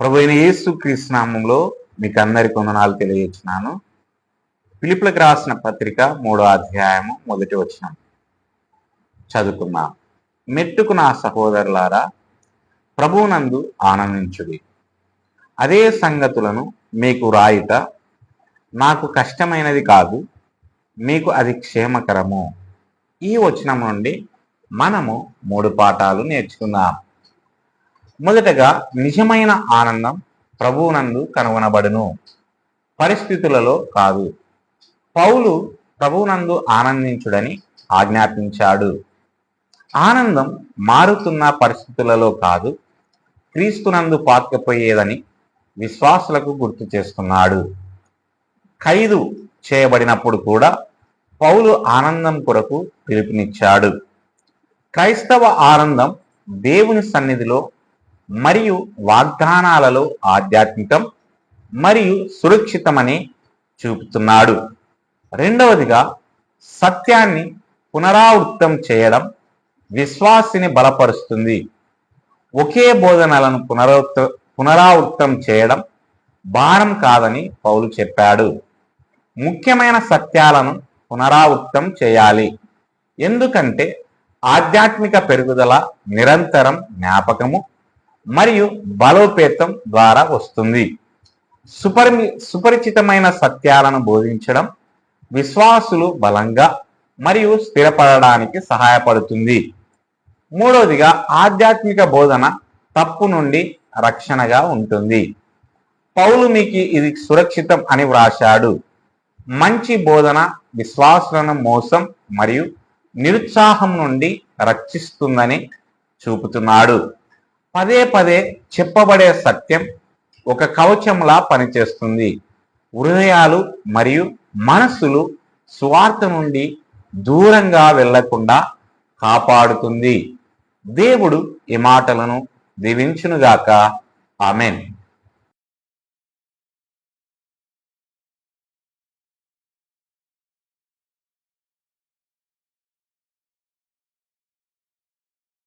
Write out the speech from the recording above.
ప్రభు అయిన యేసు కృష్ణామంలో మీకు అందరి కొందనాలు తెలియజేస్తున్నాను. పిలుపులకు రాసిన పత్రిక మూడో అధ్యాయము మొదటి వచనం. చదువుకున్నా మెట్టుకు నా సహోదరులారా ప్రభువునందు ఆనందించుడి. అదే సంగతులను మీకు రాయుట నాకు కష్టమైనది కాదు మీకు అది క్షేమకరము. ఈ వచనం నుండి మనము మూడు పాఠాలు నేర్చుకుందాం. మొదటగా నిజమైన ఆనందం ప్రభువునందు కనుగొనబడును. పరిస్థితులలో కాదు. పౌలు ప్రభువునందు ఆనందించుడని ఆజ్ఞాపించాడు. ఆనందం మారుతున్న పరిస్థితులలో కాదు క్రీస్తునందు పాతకపోయేదని విశ్వాసులకు గుర్తు చేస్తున్నాడు. ఖైదు చేయబడినప్పుడు కూడా పౌలు ఆనందం కొరకు పిలుపునిచ్చాడు. క్రైస్తవ ఆనందం దేవుని సన్నిధిలో మరియు వాగ్దానాలలో ఆధ్యాత్మికం మరియు సురక్షితమని చూపుతున్నాడు. రెండవదిగా సత్యాన్ని పునరావృత్తం చేయడం విశ్వాసిని బలపరుస్తుంది. ఒకే బోధనలను పునరావృత పునరావృత్తం చేయడం భారం కాదని పౌలు చెప్పాడు. ముఖ్యమైన సత్యాలను పునరావృత్తం చేయాలి. ఎందుకంటే ఆధ్యాత్మిక పెరుగుదల నిరంతరం జ్ఞాపకము మరియు బలోపేతం ద్వారా వస్తుంది. సుపరి సుపరిచితమైన సత్యాలను బోధించడం విశ్వాసులు బలంగా మరియు స్థిరపడడానికి సహాయపడుతుంది. మూడవదిగా ఆధ్యాత్మిక బోధన తప్పు నుండి రక్షణగా ఉంటుంది. పౌలు మీకు ఇది సురక్షితం అని వ్రాశాడు. మంచి బోధన విశ్వాసులను మోసం మరియు నిరుత్సాహం నుండి రక్షిస్తుందని చూపుతున్నాడు. పదే పదే చెప్పబడే సత్యం ఒక కవచంలా పనిచేస్తుంది. హృదయాలు మరియు మనస్సులు స్వార్థ నుండి దూరంగా వెళ్ళకుండా కాపాడుతుంది. దేవుడు ఈ మాటలను దీవించునుగాక. ఆమెన్.